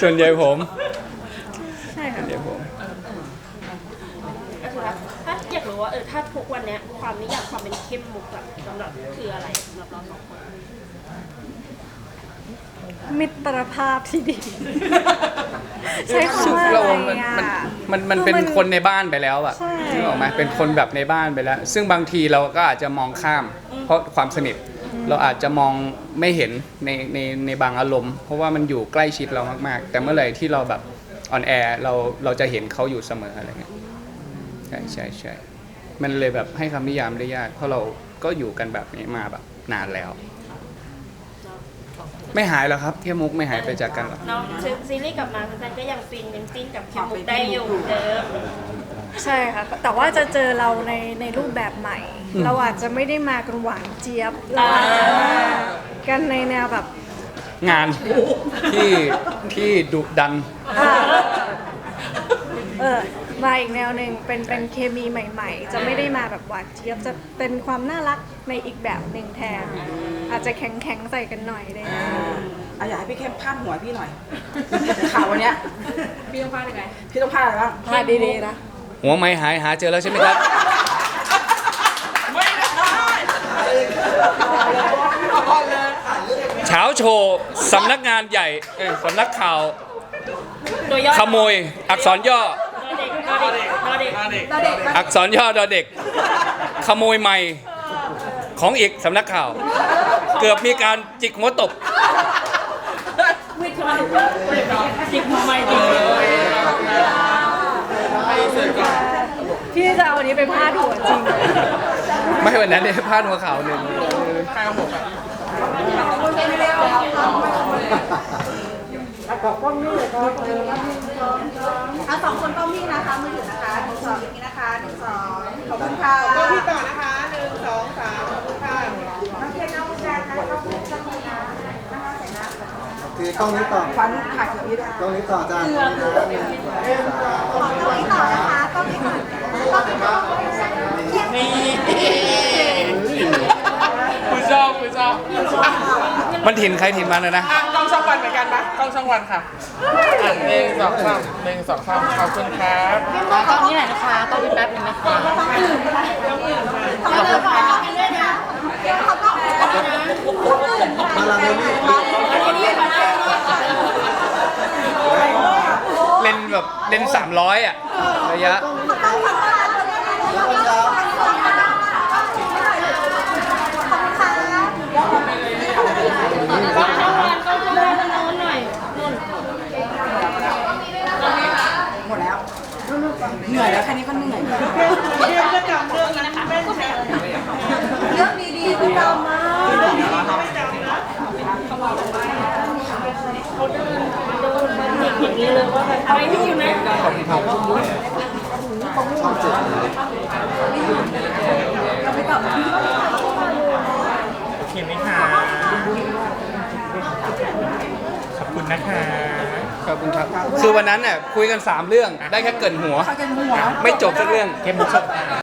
ส่วนใหญ่ผมใช่ค่ะส่วนใหญ่ผม ก็คือว่าถ้าอยากรู้ว่าเออถ้าทุกวันเนี้ยความนิยามความเป็นเข้มมุกอะสำหรับคืออะไรสำหรับเราสองคนมิตรภาพที่ดี ใช้คำว่าเราอะไรมันอะ มันมันมันเป็นคือมันคนในบ้านไปแล้วอะใช่ นึกออกไหมเป็นคนแบบในบ้านไปแล้ว ซึ่งบางทีเราก็อาจจะมองข้าม เพราะความสนิท เราอาจจะมองไม่เห็นในในในบางอารมณ์ เพราะว่ามันอยู่ใกล้ชิดเรามากๆ แต่เมื่อไหร่ที่เราแบบออนแอร์เราเราจะเห็นเขาอยู่เสมออะไรเงี้ยใช่ใช่ใช่มันเลยแบบให้คำนิยามได้ยาก เพราะเราก็อยู่กันแบบนี้มาแบบนานแล้ว ไม่หายหรอกครับเข้มมุกไม่หายไปจากกันหรอกน้องซีรีส์กลับมาแฟนๆก็ยังฟินยังจิ้นกับเข้มมุกได้อยู่เหมือนเดิม ใช่ค่ะแต่ว่าจะเจอเราในในรูปแบบใหม่ เราอาจจะไม่ได้มากันหวานเจี๊ยบเราอาจจะมากันในแนวแบบงานที่ที่ดุดัน อ่าเออมาอีกแนวหนึ่งเป็นเป็นเคมีใหม่ ๆ จะไม่ได้มาแบบหวานเจี๊ยบจะเป็นความน่ารักในอีกแบบหนึ่งแทน อาจจะแข็งแข็งๆใส่กันหน่อยเลยอ่าอะอยากให้พี่เข้มพาดหัวพี่หน่อยข่าววันเนี้ยพี่ต้องพลาดยังไงพี่ต้องพาดอะไรบ้างพาดีๆนะ หัวไม้หายหาเจอแล้วใช่ไหมครับเช้าโชว์สำนักงานใหญ่เอ้ยสำนักข่าวตัวย่อขโมย อักษรย่อดอเด็กดอเด็กดอเด็กดอเด็กอักษรย่อดอเด็ก ขโมยไม่ของอีกสำนักข่าว เกือบมีการจิกหัวตบวิทย์ทำไมถึงจิกทำไมดีพี่จะเอาอั นนี้ไปพาดหัวจริงไม่วันนั้นเนี่ยพลาดหัวข่าวหนึ่งอะสองคนต้องมีนะคะมือถือนะคะหนึ่งสองอย่างนี้นะคะหนึ่งสองขอบคุณค่ะก็พี่ต่อนะคะหนึ่งสองสามขอบคุณค่ะน้องเคนน้องแจนนะต้องมีต้องมีนะนะคะใส่นะถือกล้องนี้ต่อฟันถ่ายกับพี่ด้วยกล้องนี้ต่อจ้าต้องมีต่อนะคะต้องมีต่อ ต้องมีต่อคุณชอบคุณชอบมันถิ่นใครถิ่นมันเลยนะ อะกล้องช่องวันเหมือนกันปะกล้องช่องวันค่ะอะหนึ่งสองสามหนึ่งสองสามขอบคุณครับ ตอนนี้ไหนนะคะต้องมีแป๊บนึงนะคะ ขอบคุณค่ะขอบคุณค่ะ มาลาเรนี่ เลน แบบเลนสามร้อยอะระยะแล้วก็ยาวก็ช่องวันก็ช่องวันโน้นหน่อยนู่นหมดแล้วเหนื่อยแล้วแค่นี้ก็เหนื่อยเรียนจะจำเรื่องนั้นแม่นแม่น เรื่องดีๆก็จำมา อย่างนี้เลยว่าแบบอะไรที่อยู่นะโอเคไหมคะขอบคุณนะคะขอบคุณครับคือวันนั้นน่ะคุยกัน 3 เรื่องได้แค่เกรินหัวเขาจะหัว ไม่จบสักเรื่อง เข้มมุกชอบ